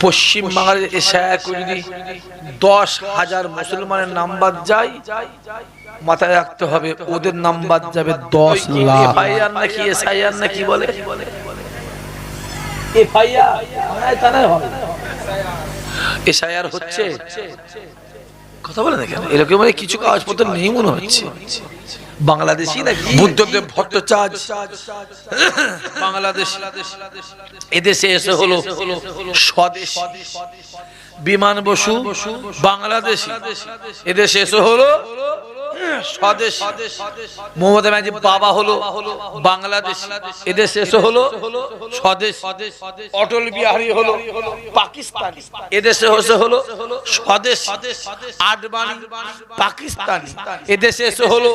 পশ্চিম করে যদি দশ হাজার মুসলমানের নাম্বার যাই মাথায় রাখতে হবে ওদের নাম্বার যাবে দশ লাখ। এফআইআর নাকি এসআইআর নাকি বলে? এফআইআর এসআইআর হচ্ছে? কথা বলে না কেন? এরকম মানে কিছু কাগজপত্র নেই মনে হচ্ছে। বাংলাদেশি নাকি? বুদ্ধদেব ভট্টাচার্য। বাংলাদেশ। এদেশে এসে হলো স্বদেশ। বিমান বসু বাংলাদেশি এদেশে এসে হলো স্বদেশ। মমতা হলো, বাংলাদেশ। হলো স্বদেশ। এদেশে স্বদেশ। পাকিস্তানি। এদেশে এসে হলো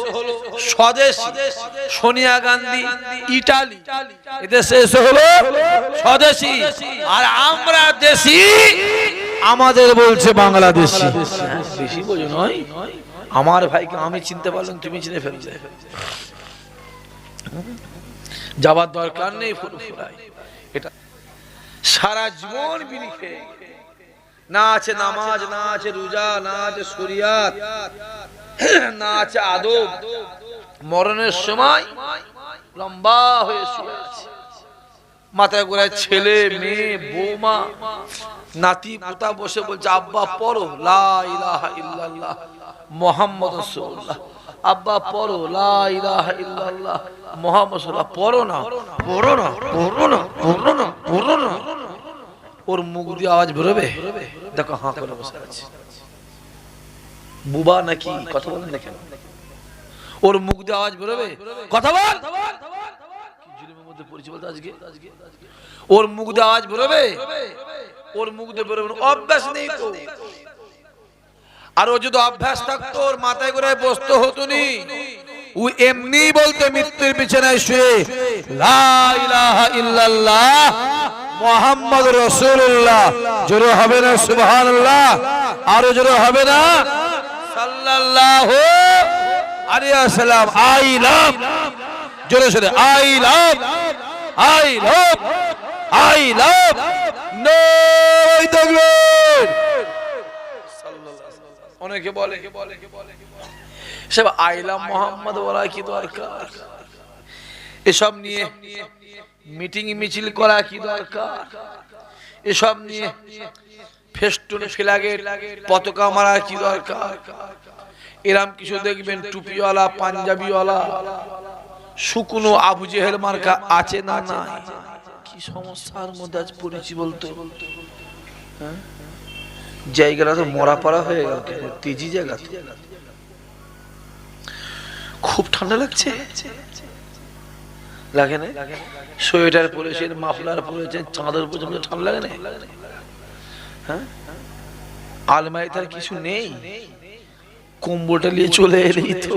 স্বদেশ। সোনিয়া গান্ধী, ইটালি। এদেশে এসে হলো স্বদেশী। আর আমরা দেশি। আমাদের বলছে বাংলাদেশি। বেশি বোঝো নয়। আমার ভাইকে আমি চিনতে পারলাম, তুমি চিনে ফেললে। যাবার দরকার নেই এটা সারা জীবন না আছে নামাজ, না আছে রোজা, না আছে শরিয়াত, না আছে আদব। মরণের সময় লম্বা হয়ে মাথায় গোড়ায় ছেলে, মেয়ে, বৌমা নাতি পোতা বসে বলছে, আব্বা, পড়ো, লা ইলাহা ইল্লাল্লাহ, মোহাম্মদ আব্বা, পড়ো, লা ইলাহা ইল্লাল্লাহ, মোহাম্মদ পড়ো না পড়ো না পড়ো না পড়ো না পড়ো না। ওর মুখ দিয়ে আওয়াজ বেরোবে? দেখো, হাঁ করে বসে আছে। বুবা নাকি কথা বলেন না কেন? ওর মুখ দিয়ে আওয়াজ বেরোবে? কথা বল! ওর মুখ দিয়ে আওয়াজ বেরোবে? ওর মুখ দিয়ে বেরোবে। অভ্যাস নেই তো। আর ও যদি অভ্যাস থাকতো, ওর মাথায় করে বসতে হতো নি। ও এমনি মৃত্যুর বিছানায় শুয়ে মোহাম্মদ রাসূলুল্লাহ। জোরে হবে না আরও জোরে হবে না আই লাভ। জোরে I love I love. I love নয় তাকবীর। অনেকে বলে সব আইলাম মোহাম্মদ বলা কি দরকার। এসব নিয়ে মিটিং মিছিল করা কি দরকার? এসব নিয়ে ফেস্টুন, ফ্ল্যাগের পতাকা মারা কি দরকার? এরাম কিছু দেখবেন টুপিওয়ালা, পাঞ্জাবিওয়ালা, শুকনো আবু জেহেল মার্কা আছে না নাই? কি সমস্যার মধ্যে আজ পড়েছি বলতো। হ্যাঁ? জায়গাটা তো মরা পাড়া হয়ে গেল তেজি জায়গা খুব ঠান্ডা লাগছে? লাগে না? সোয়েটার পরেছেন মাফলার পরেছেন চাঁদের পর্যন্ত ঠান্ডা লাগে না? হ্যাঁ? আলমারি তার কিছু নেই? কম্বলটা নিয়ে চলে এলেই তো।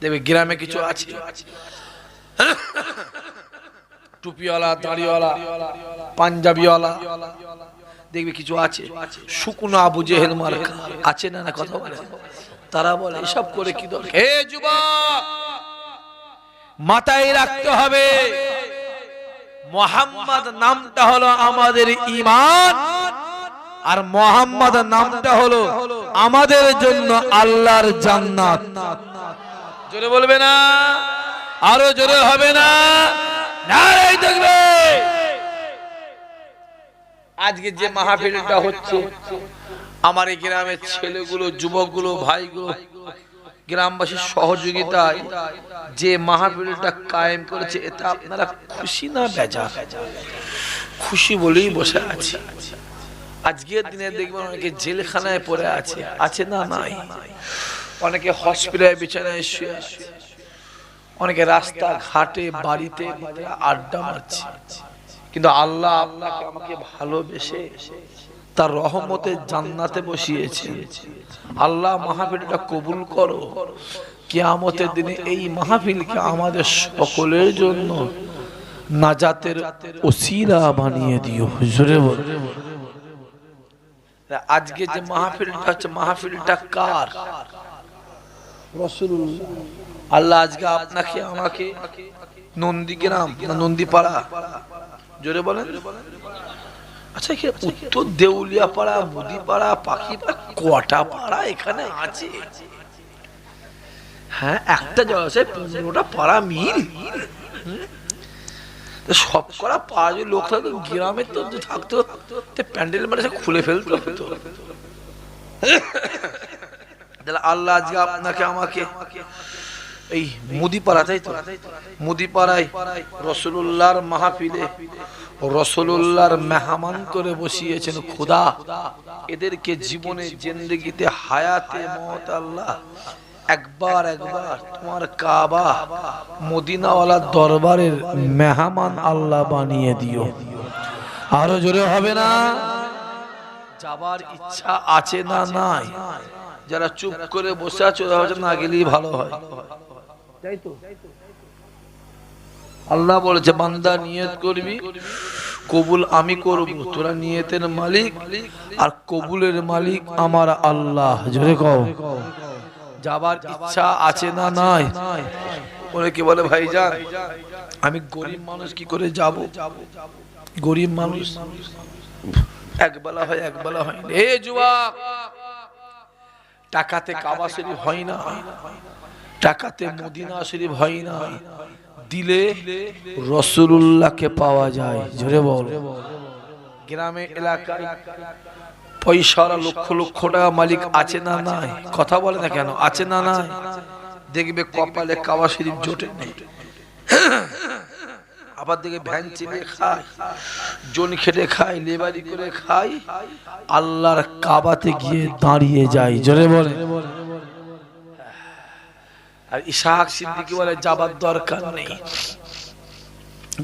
দেখবে গ্রামে কিছু আছে। টুপিওয়ালা, দাড়িওয়ালা, পাঞ্জাবিওয়ালা, দেখবে কিছু আছে। শুকনো আবু জেহেল মার্কা আছে না না কথা বলে? তারা বলে, এসব করে কি দরকার? হে যুবক, মাথায় রাখতে হবে। মোহাম্মদ নামটা হলো আমাদের ইমান আর মোহাম্মদ নামটা হলো আমাদের জন্য আল্লাহর জান্নাত। জোরে বলবে না? আরও জোরে হবে না? দেখবে। আজকে যে মাহফিলটা হচ্ছে, আমার এই গ্রামের ছেলেগুলো, যুবকগুলো, ভাইগুলো গ্রামবাসীর সহযোগিতায় যে মাহফিলটা কায়েম করেছে, এটা আপনারা খুশি না বেজা খুশি বলেই বসে আছে। আজকের দিনে দেখবেন অনেকে জেলখানায় পড়ে আছে। আছে না নাই? অনেকে হসপিটালে বিছানায় শুয়ে আছে। অনেকে রাস্তা ঘাটে বাড়িতে আড্ডা মারছে। কিন্তু আল্লাহ আপনাকে আমাকে ভালোবেসে তার রহমতে জান্নাতে বসিয়েছে। আল্লাহ মাহফিলটা কবুল করো। কিয়ামতের দিনে এই মাহফিলকে আমাদের সকলের জন্য নাজাতের ওসিলা বানিয়ে দিও। হুজুরে বল। আজকে যে মাহফিলটা হচ্ছে, মাহফিলটা কার? রাসূলুল্লাহ আল্লাহ আজকে আপনাকে, আমাকে নন্দীগ্রাম না নন্দীপাড়া? জোরে বলেন। আচ্ছা এখানে উত্তর দেউলিয়া পাড়া মুদিপাড়া পাখি কটা পাড়া এখানে আছে। হ্যাঁ একটা জলাশয় পনেরোটা পাড়া মিল। সব করা পাড়া যদি লোক থাকতো গ্রামে তো থাকতো প্যান্ডেল মানে খুলে ফেলতো। তো। আল্লাহ আজকে আপনাকে, আমাকে। এই মুদিপাড়া তাই তো। মুদিপাড়ায় রসুল্লাহর মাহফিলে রসুল্লাহর মেহমান করে বসিয়েছেন খুদা। এদেরকে জীবনে, জিন্দগিতে, হায়াতে মত আল্লাহ একবার একবার তোমার কাবা, মদিনাওয়ালা দরবারের মেহমান আল্লাহ বানিয়ে দিও। আরও জোরে হবে না? যাবার ইচ্ছা আছে না নাই? যারা চুপ করে বসে আছে না গেলেই ভালো হয়। তাই তো? আল্লাহ বলেছে বান্দা নিয়ত করবি কবুল আমি করব তোরা নিয়তের মালিক আর কবুলের মালিক আমার আল্লাহ। জোরে কও। যাবার ইচ্ছা আছে না নাই? ওরে কি বলে ভাইজান আমি গরিব মানুষ কি করে যাব? গরিব মানুষ একবেলা হয় একবেলা হয়। এ যুবক! টাকাতে কাবা শরীফ হয় না টাকাতে মদিনা শরীফ হয় না। দিলে রসুল্লাহকে পাওয়া যায়। জোরে বল। গ্রামে এলাকায় পয়সার লক্ষ লক্ষ টাকা মালিক আছে না নাই? কথা বলে না কেন? আছে না নাই? দেখবে কপালে কাবা শরীফ জোটে নেই। আবার দেখে ভ্যান চিনে খাই জন খেটে খাই লেবারি করে খাই আল্লাহর কাবাতে গিয়ে দাঁড়িয়ে যাই জোরে বলে। আর ইশাক সিদ্দিকি বলে যাবার দরকার নেই।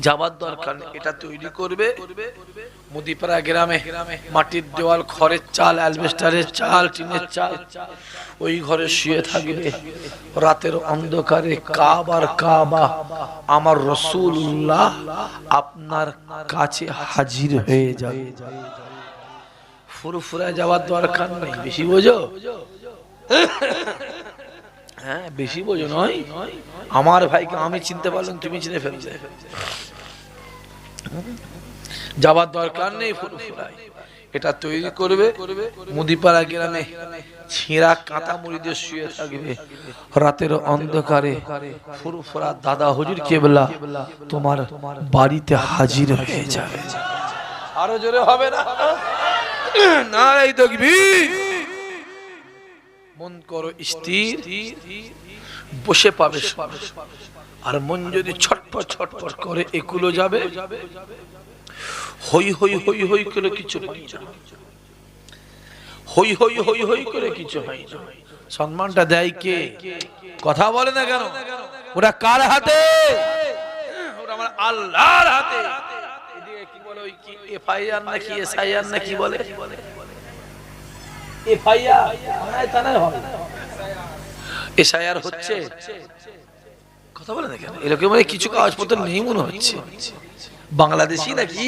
যাবার দরকার নেই এটা তৈরি করবে। মুদিপাড়া গ্রামে মাটির দেওয়াল, খড়ের চাল, অ্যালবেস্টারের চাল, টিনের চাল, ওই ঘরে শুয়ে থাকবে। রাতের অন্ধকারে কাবার কাবা। আমার রসুল্লাহ আপনার কাছে হাজির হয়ে যাবে। ফুরফুরা যাওয়ার দরকার নেই, বেশি বোঝো? হ্যাঁ বেশি বোঝো নয়। আমার ভাইকে আমি চিনতে পারলাম, তুমি চিনে ফেলছে যাবার দরকার নেই ফুরফুরায় এটা তৈরি করবে মুদিপাড়া গ্রামে। ছেঁড়া কাঁথা মুড়ি দিয়ে শুয়ে থাকবে। রাতের অন্ধকারে ফুরফুরা দাদা হুজুর কেবলা তোমার বাড়িতে হাজির হয়ে যাবে। আরও জোরে হবে না? না এই দেখবি মন করো স্থির। বসে পাবে আর মন যদি ছটপট ছটপট করে একুলো যাবে হই হই হই হই করে কিছু না। হই হই হই হই করে কিছু হয় সম্মানটা দেয় কে? কথা বলে না কেন? ওটা কার হাতে? আল্লাহর হাতে। কথা বলে না কেন? এরকম মানে কিছু কাগজপত্র নেই মনে হচ্ছে। বাংলাদেশি নাকি?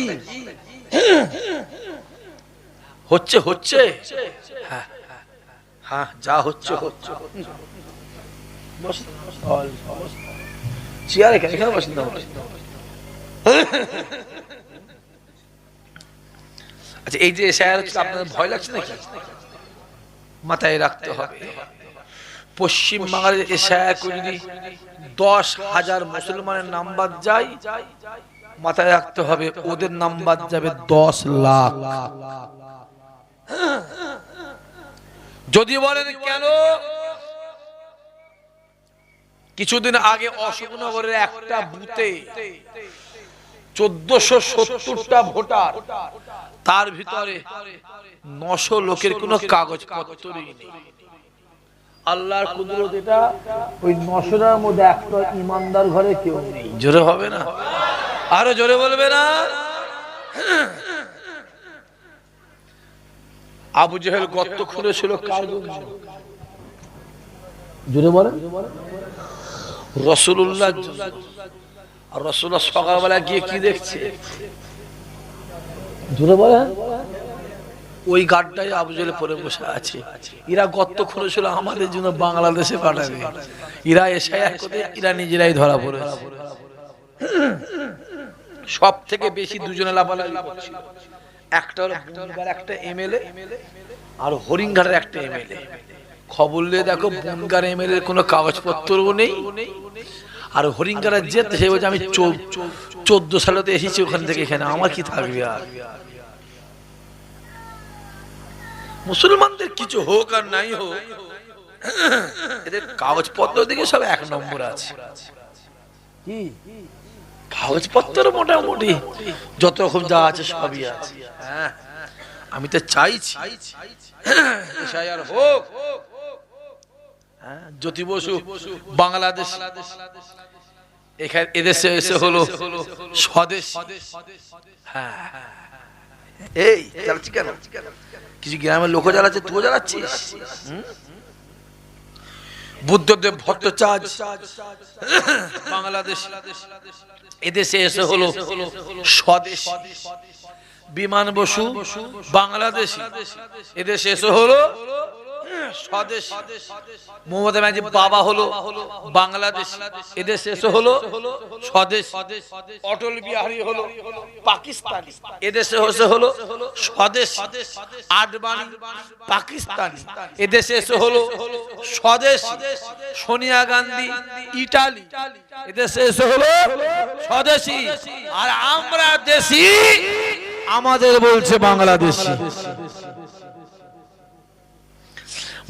হচ্ছে হচ্ছে। হ্যাঁ হ্যাঁ যা হচ্ছে হচ্ছে। আচ্ছা এই যে হচ্ছে আপনাদের ভয় লাগছে নাকি? মাথায় রাখতে হবে। পশ্চিম করে যদি দশ হাজার মুসলমানের নাম বাদ যায়। মাথায় রাখতে হবে ওদের নাম্বার যাবে দশ লাখ। যদি বলেন কেন? কিছুদিন আগে অশোকনগরের একটা বুথে চোদ্দশো সত্তরটা ভোটার তার ভিতরে নশো লোকের কোনো কাগজ পত্রই নেই। আল্লাহর কুদরত এটা ওই নশোটার মধ্যে একটা ইমানদার ঘরে কেউ নেই। জোরে হবে না? আরও জোরে বলবে না? আবু জেহেল গর্ত খুঁড়েছিল কার জোরে বলেন। রসুল্লাহ আর রসুল্লাহ সকালবেলা গিয়ে কি দেখছে? জোরে বলেন। ওই গাড্ডায় আবু জেলে পরে বসে আছে। এরা গর্ত খুঁড়েছিল আমাদের জন্য বাংলাদেশে পাঠাবে। এরা এসে এক এরা নিজেরাই ধরা পড়েছে। সব থেকে বেশি দুজনে লাফালাফি করছিল। একটা হলো বনগার একটা এমএলএ আর হরিণঘাটের একটা এমএলএ খবর নিয়ে দেখো বনগার এমএলএ কোনো কাগজপত্রও নেই। আর হরিণঘাটের যেতে সে বলছে আমি চোদ্দ সালেতে এসেছি ওখান থেকে এখানে আমার কি থাকবে আর? মুসলমানদের কিছু হোক আর নাই হোক এদের কাগজপত্র দিকে সব এক নম্বর আছে। কি? কাগজপত্র মোটামুটি যত রকম যা আছে সবই আছে। হ্যাঁ আমি তো চাইছি। হোক। হ্যাঁ, জ্যোতি বসু বাংলাদেশ। এখানে এদেশে এসে হলো স্বদেশ। হ্যাঁ এই চালাচ্ছি কেন? কিছু গ্রামের লোক জ্বালাচ্ছে তুই জ্বালাচ্ছিস? বুদ্ধদেব ভট্টাচার্য বাংলাদেশ। এদেশে এসে হলো স্বদেশ বিমান বসু বাংলাদেশ। এদেশে এসে হলো স্বদেশ। বাংলাদেশ। স্বদেশ। অটল বিহারী এদেশে স্বদেশ। পাকিস্তান। এদেশে সোনিয়া গান্ধী, ইটালি। এদেশে এসে হলো স্বদেশী। আর আমরা দেশি। আমাদের বলছে বাংলাদেশি।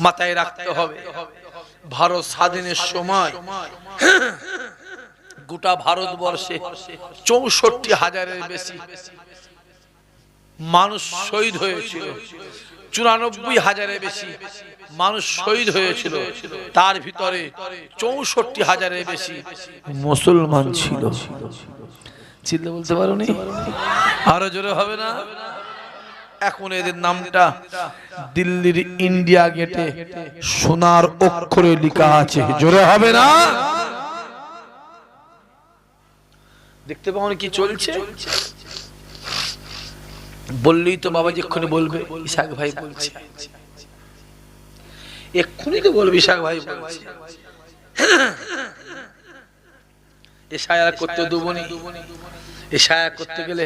মাথায় রাখতে হবে। ভারত স্বাধীনের সময় গোটা ভারতবর্ষে চৌষট্টি হাজারের বেশি মানুষ শহীদ হয়েছিল। চুরানব্বই হাজারের বেশি মানুষ শহীদ হয়েছিল। তার ভিতরে চৌষট্টি হাজারের বেশি মুসলমান ছিল। চিল্লে বলতে পারো নি আরও জোরে হবে না? এখন এদের নামটা দিল্লির ইন্ডিয়া গেটে সোনার অক্ষরে লেখা আছে। জোরে হবে না? দেখতে পাও কি চলছে? বললেই তো বাবা এক্ষুনি বলবে ইসাক ভাই বলছে। এক্ষুনি তো বলবে ইসাক ভাই বলছে। এ সায়া করতে দুবনি সায়া করতে গেলে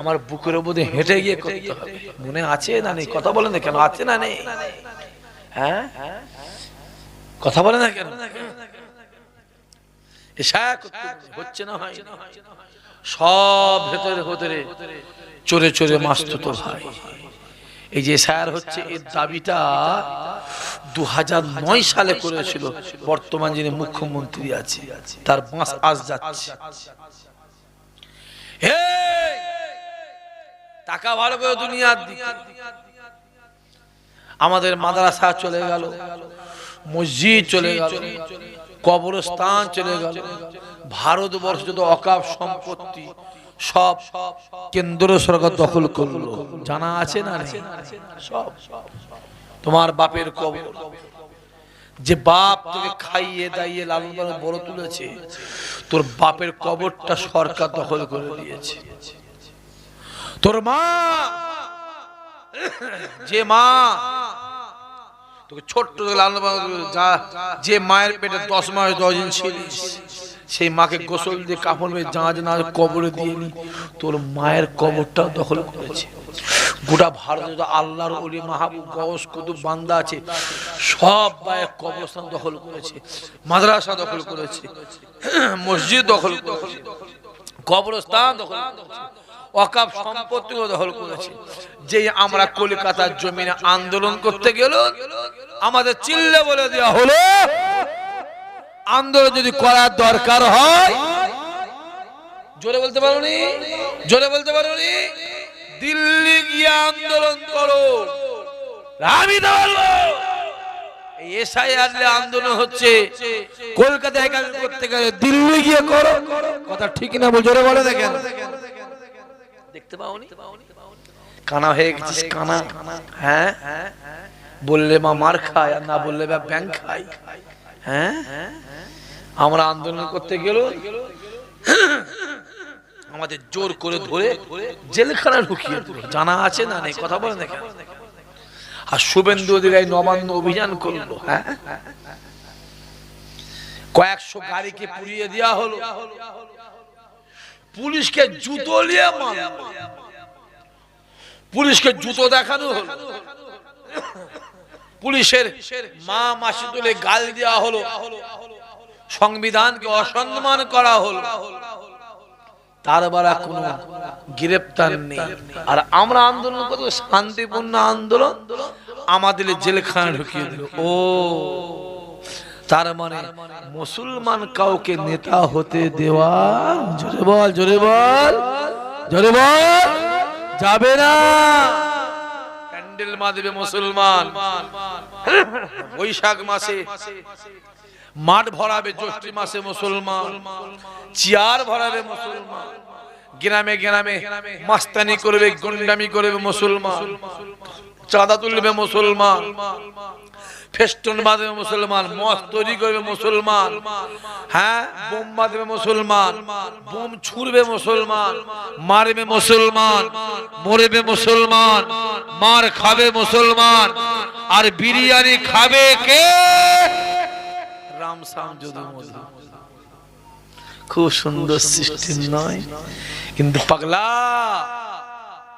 আমার বুকের মধ্যে হেঁটে গিয়ে করতে হবে। মনে আছে না নেই? কথা বলে না কেন? আছে না নেই? হ্যাঁ? কথা বলে না কেন? সায়া করতে হচ্ছে না হয় সব ভেতরে ভেতরে চোরে চোরে মাস্ত তো ভাই। এই যে স্যার হচ্ছে, এর দাবিটা দু সালে করেছিল। বর্তমান যিনি মুখ্যমন্ত্রী আছে তার বাঁশ আজ যাচ্ছে। টাকা ভালো করে দুনিয়ার আমাদের মাদ্রাসা চলে গেল, মসজিদ চলে গেল, কবরস্থান চলে গেল, ভারতবর্ষ যত অকাপ সম্পত্তি সব সব কেন্দ্র সরকার দখল করল। জানা আছে না নেই? সব। তোমার বাপের কবর। যে বাপ তোকে খাইয়ে দাইয়ে লালন পালন বড় তুলেছে, তোর বাপের কবরটা সরকার দখল করে দিয়েছে। তোর মা, যে মা, তোকে ছোট্ট লালন পালন যা, যে মায়ের পেটে দশ মাস, দশ দিন ছিলিস, সেই মাকে গোসল দিয়ে কাপড় মেয়ে না কবরে দিয়ে তোর মায়ের কবরটা দখল করেছে। গোটা ভারতে যত আল্লাহর অলি মাহবুব গস কুতুব, বান্দা আছে। সব মায়ের কবরস্থান দখল করেছে, মাদ্রাসা দখল করেছে, মসজিদ দখল করেছে, কবরস্থান দখল করেছে অকাপ সম্পত্তিও দখল করেছে। যে আমরা কলকাতার জমিনে আন্দোলন করতে গেল, আমাদের চিল্লে বলে দেওয়া হলো, আন্দোলন যদি করার দরকার হয়, জোরে বলতে পারোনি জোরে বলতে পারোনি দিল্লি গিয়ে আন্দোলন করো। আমি এই এসআইআর আন্দোলন হচ্ছে। কলকাতায় কাজ করতে গেলে দিল্লি গিয়ে করো। কথা ঠিক না বল, জোরে বলে দেখেন। দেখতে পাওনি? কানা হয়ে গেছিস, কানা। হ্যাঁ? বললে মা মার খায়, আর না বললে বা ব্যাংক খায়। হ্যাঁ? আমরা আন্দোলন করতে গেল। আমাদের জোর করে ধরে জেলখানা ঢুকিয়ে জানা আছে না নেই? কথা বলে দেখেন। আর শুভেন্দু অধিকারী নবান্ন অভিযান করল হ্যাঁ? কয়েকশো গাড়িকে পুড়িয়ে দেওয়া হলো। পুলিশকে জুতো নিয়ে মারল। পুলিশকে জুতো দেখানো হলো। পুলিশের মা মাসি তুলে গাল দেওয়া হলো। সংবিধানকে অসম্মান করা হলো। তার বেলা কোনো গ্রেপ্তার নেই। আর আমরা আন্দোলন করব শান্তিপূর্ণ আন্দোলন। আমাদের জেলখানা ঢুকিয়ে দিল ও তার মানে মুসলমান কাউকে নেতা হতে দেওয়া জোরে বল জোরে বল জোরে বল যাবে না। প্যান্ডেল মাদেবে মুসলমান। বৈশাখ মাসে মাঠ ভরাবে জ্যৈষ্ঠী মাসে মুসলমান। চেয়ার ভরাবে মুসলমান। গ্রামে গ্রামে মাস্তানি করবে গুন্ডামি করবে মুসলমান। চাঁদা তুলবে মুসলমান। ফেস্টন বাঁধবে মুসলমান। মদ তৈরি করবে মুসলমান। হ্যাঁ বোম বাঁধবে মুসলমান। বোম ছুড়বে মুসলমান। মারবে মুসলমান। মরবে মুসলমান। মার খাবে মুসলমান। আর বিরিয়ানি খাবে কে? রাম সাম যদু মধু। খুব সুন্দর সৃষ্টি নয় কিন্তু পাগলা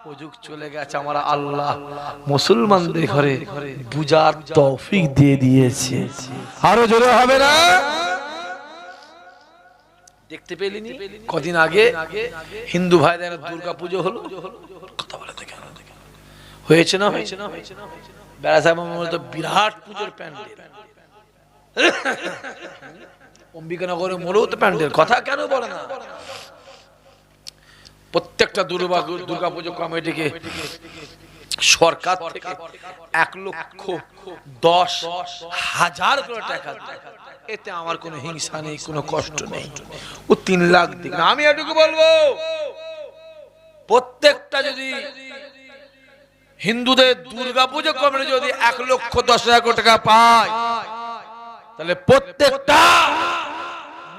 ও যুগ চলে গেছে আমার আল্লাহ। মুসলমানদের ঘরে বুজার তৌফিক দিয়ে দিয়েছে। আরও জোরে হবে না? দেখতে পেলিনি? কদিন আগে হিন্দু ভাইদের দুর্গা পুজো হলো। কথা বলে দেখে হয়েছে না? হয়েছে না? বেড়া সাহেব বিরাট পুজোর প্যান্ডেল। প্যান্ডেল, কথা কেন বলে না? প্রত্যেকটা দুর্গা দুর্গা পুজো কমিটিকে সরকার থেকে এক লক্ষ দশ হাজার করে টাকা এতে আমার কোনো হিংসা নেই, কোনো কষ্ট নেই। ও তিন লাখ দিক আমি এটুকু বলব, প্রত্যেকটা যদি হিন্দুদের দুর্গা পুজো কমিটি যদি এক লক্ষ দশ হাজার টাকা পায় তাহলে প্রত্যেকটা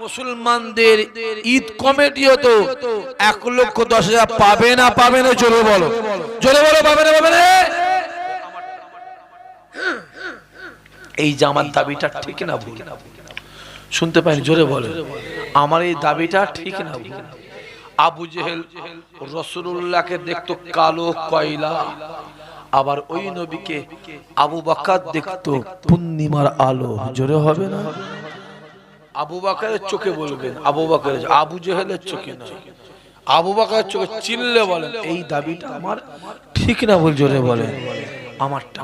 মুসলমানদের ঈদ কমিটিও তো এক লক্ষ দশ হাজার পাবে না পাবে না, জোরে বলো। জোরে বলো, পাবে না পাবে না। এই যে আমার দাবিটা ঠিক না ভুল? শুনতে পাইনি, জোরে বলো। আমার এই দাবিটা ঠিক না ভুল? আবু জেহেল রসুল্লাহকে দেখতো কালো কয়লা। আবার ওই নবীকে আবু বাকার দেখতো পূর্ণিমার আলো। জোরে হবে না? আবু বাকারের চোখে বলবেন আবু বাকারের আবু জেহেলের চোখে নয়। আবু বাকারের চোখে চিনলে বলেন এই দাবিটা আমার ঠিক না বল জোরে বলেন। আমারটা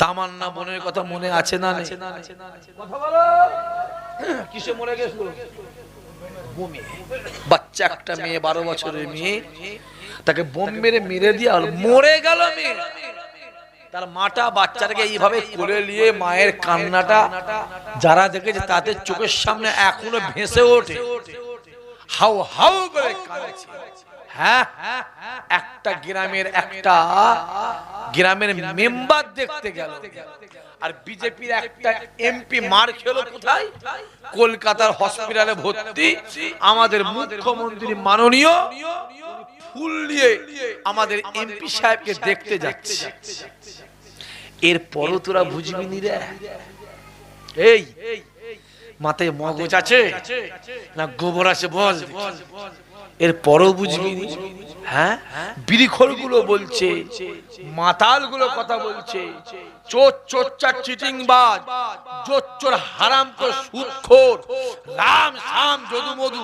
তামান্না বোনের কথা মনে আছে না। কিসে মরে গেছিল। বাচ্চা একটা মেয়ে বারো বছরের মেয়ে তাকে বোম মেরে মেরে দিয়ে মরে গেল মেয়ে। তার মাটা বাচ্চাটাকে এইভাবে কোলে নিয়ে মায়ের কান্নাটা যারা দেখেছে তাদের চোখের সামনে এখনও ভেসে ওঠে। হাউ হাউ করে কাঁদছে। হ্যাঁ একটা গ্রামের একটা গ্রামের মেম্বার দেখতে গেল। আর বিজেপির একটা এমপি মার খেলো কোথায়? কলকাতার হসপিটালে ভর্তি। আমাদের মুখ্যমন্ত্রী মাননীয়। ফুল নিয়ে আমাদের এমপি সাহেবকে দেখতে যাচ্ছে। এর পরও তোরা বুঝবি নি রে? এই মাথায় মগজ আছে? না গোবর আছে বল। এর পরও বুঝবি নি? হ্যাঁ? বিড়িখোরগুলো বলছে মাতালগুলো কথা বলছে। চোর চোরচার চিটিং বাজ চোর হারাম তো সুদখোর রাম শাম যদু মধু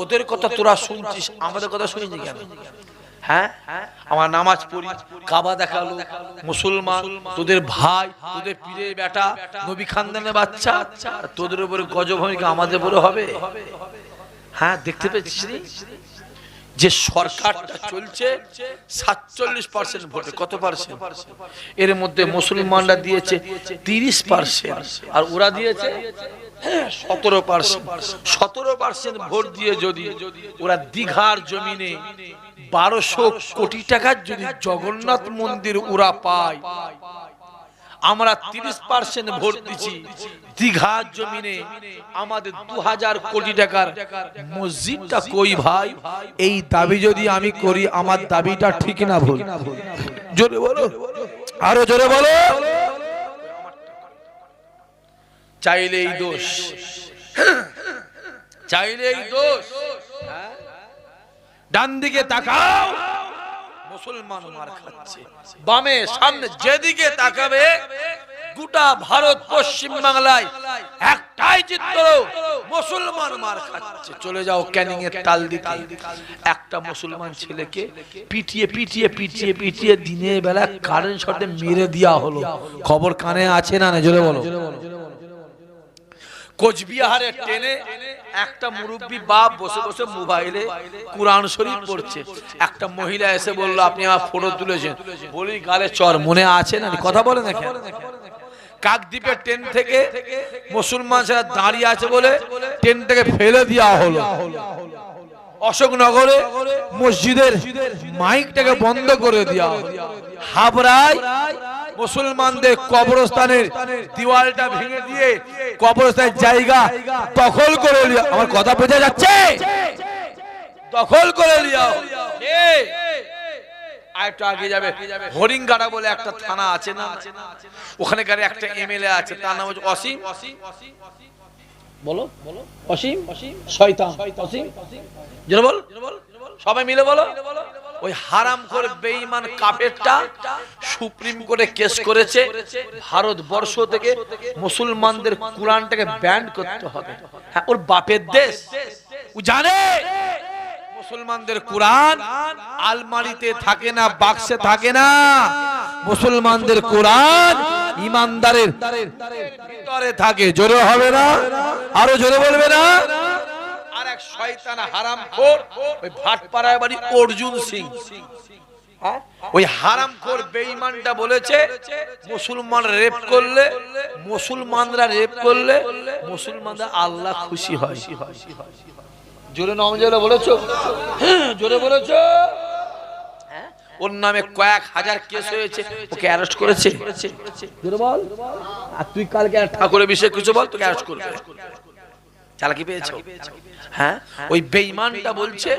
ওদের কথা তোরা শুনছিস, আমাদের কথা শুনিনি কেন? হ্যাঁ? আমার নামাজ পড়ি, কাবা দেখাল মুসলমান, তোদের ভাই, তোদের পীরের বেটা, নবী খানদানের বাচ্চা, তোদের উপরে গজভূমিকা আমাদের উপরে হবে? হ্যাঁ দেখতে পেয়েছিস? যে সরকারটা চলছে, সাতচল্লিশ পার্সেন্ট ভোটে। কত পার্সেন্ট এর মধ্যে মুসলমানরা দিয়েছে তিরিশ পার্সেন্ট আর ওরা দিয়েছে সতেরো পার্সেন্ট সতেরো পার্সেন্ট ভোট দিয়ে যদি ওরা দীঘার জমিনে বারোশো কোটি টাকার যদি জগন্নাথ মন্দির ওরা পায় আমরা তিরিশ পার্সেন্ট ভোট দিচ্ছি দীঘার জমিনে আমাদের দু হাজার কোটি টাকার মসজিদটা কই ভাই? এই দাবি যদি আমি করি, আমার দাবিটা ঠিক না ভুল। জোরে বলো। আরও জোরে বলো। চাইলে এই দোষ। চাইলেই দোষ। হ্যাঁ? ডান দিকে তাকাও। মুসলমান মার খাচ্ছে। বামে সামনে যেদিকে তাকাবে গোটা ভারত পশ্চিম বাংলায় একটাই চিত্র মুসলমান মার খাচ্ছে। চলে যাও ক্যানিং এর তাল দিতে। একটা মুসলমান ছেলেকে পিটিয়ে পিটিয়ে পিটিয়ে পিটিয়ে দিনের বেলা কারেন্ট শটে মেরে দেওয়া হলো। খবর কানে আছে না না জোরে বলো। কোচবিহারের ট্রেনে একটা মুরব্বী বাপ বসে বসে মোবাইলে কোরআন শরীফ পড়ছে। একটা মহিলা এসে বলল, আপনি আমার ফটো তুলেছেন। বলি, গালে চর, মনে আছে না? কথা বলে না কাকদ্বীপের ট্রেন থেকে মুসলমান সেরা দাঁড়িয়ে আছে বলে ট্রেন থেকে ফেলে দেওয়া হলো। অশোকনগরে মসজিদের মাইকটাকে বন্ধ করে দেওয়া হাবড়ায় মুসলমানদের কবরস্থানের দিওয়ালটা ভেঙে দিয়ে কবরস্থানের জায়গা দখল করে আমার কথা বোঝা যাচ্ছে? দখল করে লিয়া আরেকটু আগে যাবে। বলে একটা থানা আছে না? একটা এমএলএ আছে বলো। সবাই মিলে বলো। ওই হারাম করে বেঈমান কাফেরটা সুপ্রিম কোর্টে কেস করেছে। ভারতবর্ষ থেকে মুসলমানদের কোরআনটাকে ব্যান্ড করতে হবে। হ্যাঁ ওর বাপের দেশ। ও জানে। মুসলমানদের কোরআন আলমারিতে থাকে না, বাক্সে থাকে না। মুসলমানদের কোরআন ইমানদারের ভিতরে থাকে। জোরে হবে না? আরও জোরে বলবে না? এক শয়তান হারাম খোর। ওই ভাটপাড়ায় বাড়ি অর্জুন সিং। হ্যাঁ? ওই হারাম খোর বলেছে মুসলমান রেপ করলে মুসলমানরা রেপ করলে মুসলমানরা আল্লাহ খুশি হয়। জোরে নাম বলেছ? হ্যাঁ, জোরে বলেছ? ওর নামে কয়েক হাজার কেস হয়েছে ওকে অ্যারেস্ট করেছে। আর তুই কালকে ঠাকুরের বিষয়ে কিছু বল তোকে অ্যারেস্ট করবে। চালাকি পেয়েছ? হ্যাঁ? ওই বেঈমানটা বলছে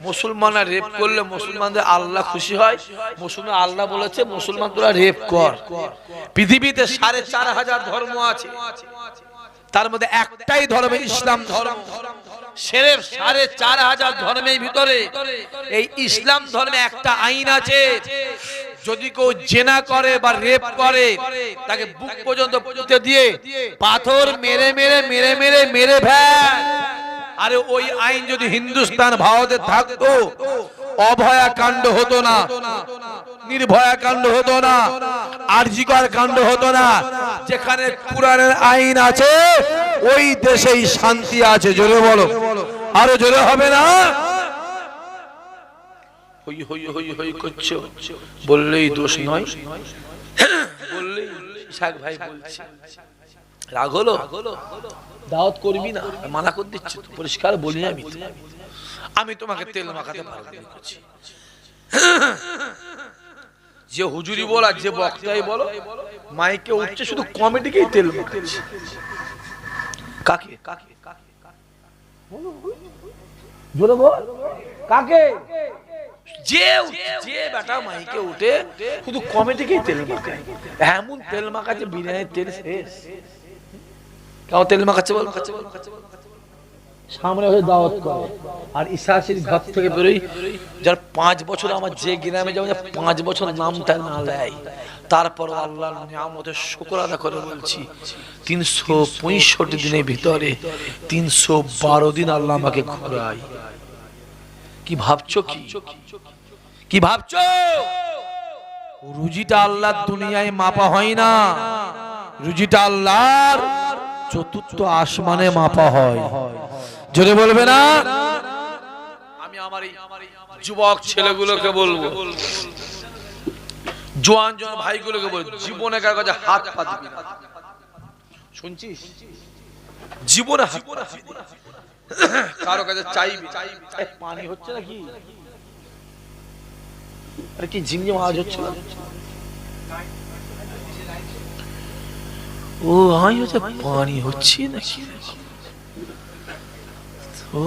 মুসলমানরা রেপ করলে মুসলমানদের আল্লাহ খুশি হয়। মুসলমান আল্লাহ বলেছে মুসলমান তোরা রেপ কর। পৃথিবীতে সাড়ে চার হাজার ধর্ম আছে। তার মধ্যে একটাই ধর্ম ইসলাম ধর্ম। সেরেফ সাড়ে চার হাজার ধর্মের ভিতরে। এই ইসলাম ধর্মে একটা আইন আছে। যদি কেউ জেনা করে বা রেপ করে, তাকে বুক পর্যন্ত পুঁতে দিয়ে পাথর মেরে মেরে মেরে মেরে মেরে ফেল। আরে ওই আইন যদি হিন্দুস্তান, ভারতে থাকতো, অভয়া কাণ্ড হতো না, নির্ভয়া কাণ্ড হতো না, আরজিকর কাণ্ড হতো না। যেখানে কোরআনের আইন আছে, ওই দেশেই শান্তি আছে, জোরে বলো। আরও জোরে হবে না? হই হই হই হই করছ? বললেই দোষ নয়। বললেই শাক ভাই বলছি। রাগ হলো? দাওয়াত করবি না? মানা করে দিচ্ছি পরিষ্কার বলি আমি আমি তোমাকে তেল মাখাতে। যে হুজুরি বল আর যে বক্তাই বলো, মাইকে উঠছে শুধু কমেডিকেই তেল মাখাচ্ছে। কাকে? কাকে কাকে জোরে বল। কাকে? তেল তেল তেল তেল পাঁচ বছর আমার যে গ্রামে যাব পাঁচ বছর নামটা না দেয় তারপর আল্লাহ নিয়ামতের শুকর আদা করে বলছি, তিনশো পঁয়ষট্টি দিনের ভিতরে, তিনশো বারো দিন আল্লাহ আমাকে ঘোরায়। কি ভাবছ কি? কি ভাবছ? রুজিটা আল্লাহ দুনিয়ায় মাপা হয় না। রুজিটা আল্লাহর চতুর্থ আসমানে মাপা হয়। জোরে বলবে না? আমি আমার যুবক ছেলেগুলোকে বলব। জোয়ান জোয়ান ভাইগুলোকে বলব, জীবনে কার কাছে হাত পাতবি না। শুনছিস? জীবনে হাত। কারও কাছে চাইবি। পানি হচ্ছে নাকি? আরে কি ঝিমঝিম আওয়াজ হচ্ছে ও আমি হচ্ছে পানি হচ্ছে নাকি? ও।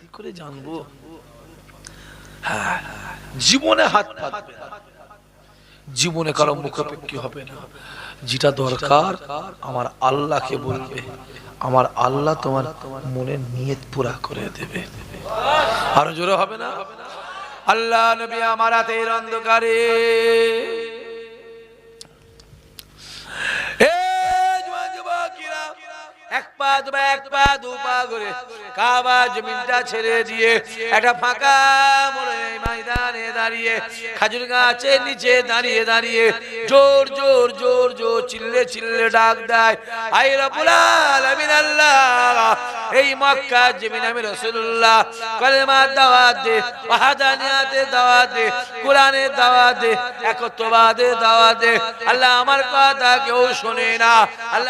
কি করে জানব? হ্যাঁ জীবনে হাত পাতবে। জীবনে কারও মুখাপেক্ষি হবে না। যেটা দরকার, আমার আল্লাহকে বলবে। আমার আল্লাহ তোমার মনের নিয়ত পুরা করে দেবে। আরও জোরে হবে না? আল্লাহ নবী আমার হাতের অন্ধকারে এক পা এক পা করে জমিনটা ছেড়ে দিয়ে একটা ফাঁকা ময়দানে দাঁড়িয়ে নিচে দাঁড়িয়ে দাঁড়িয়ে জোর জোর জোর জোর চিল্লে চিল্লে আল্লাহ, এই মক্কা জমিন আমি রসুল্লাহ কলেমার দাওয়াত দে ওয়াহাদানিয়াতের দাওয়াত দে কোরআনের দাওয়াত দে একত্ববাদের দাওয়াত দে, আল্লাহ আমার কথা কেউ শোনে না, আল্লাহ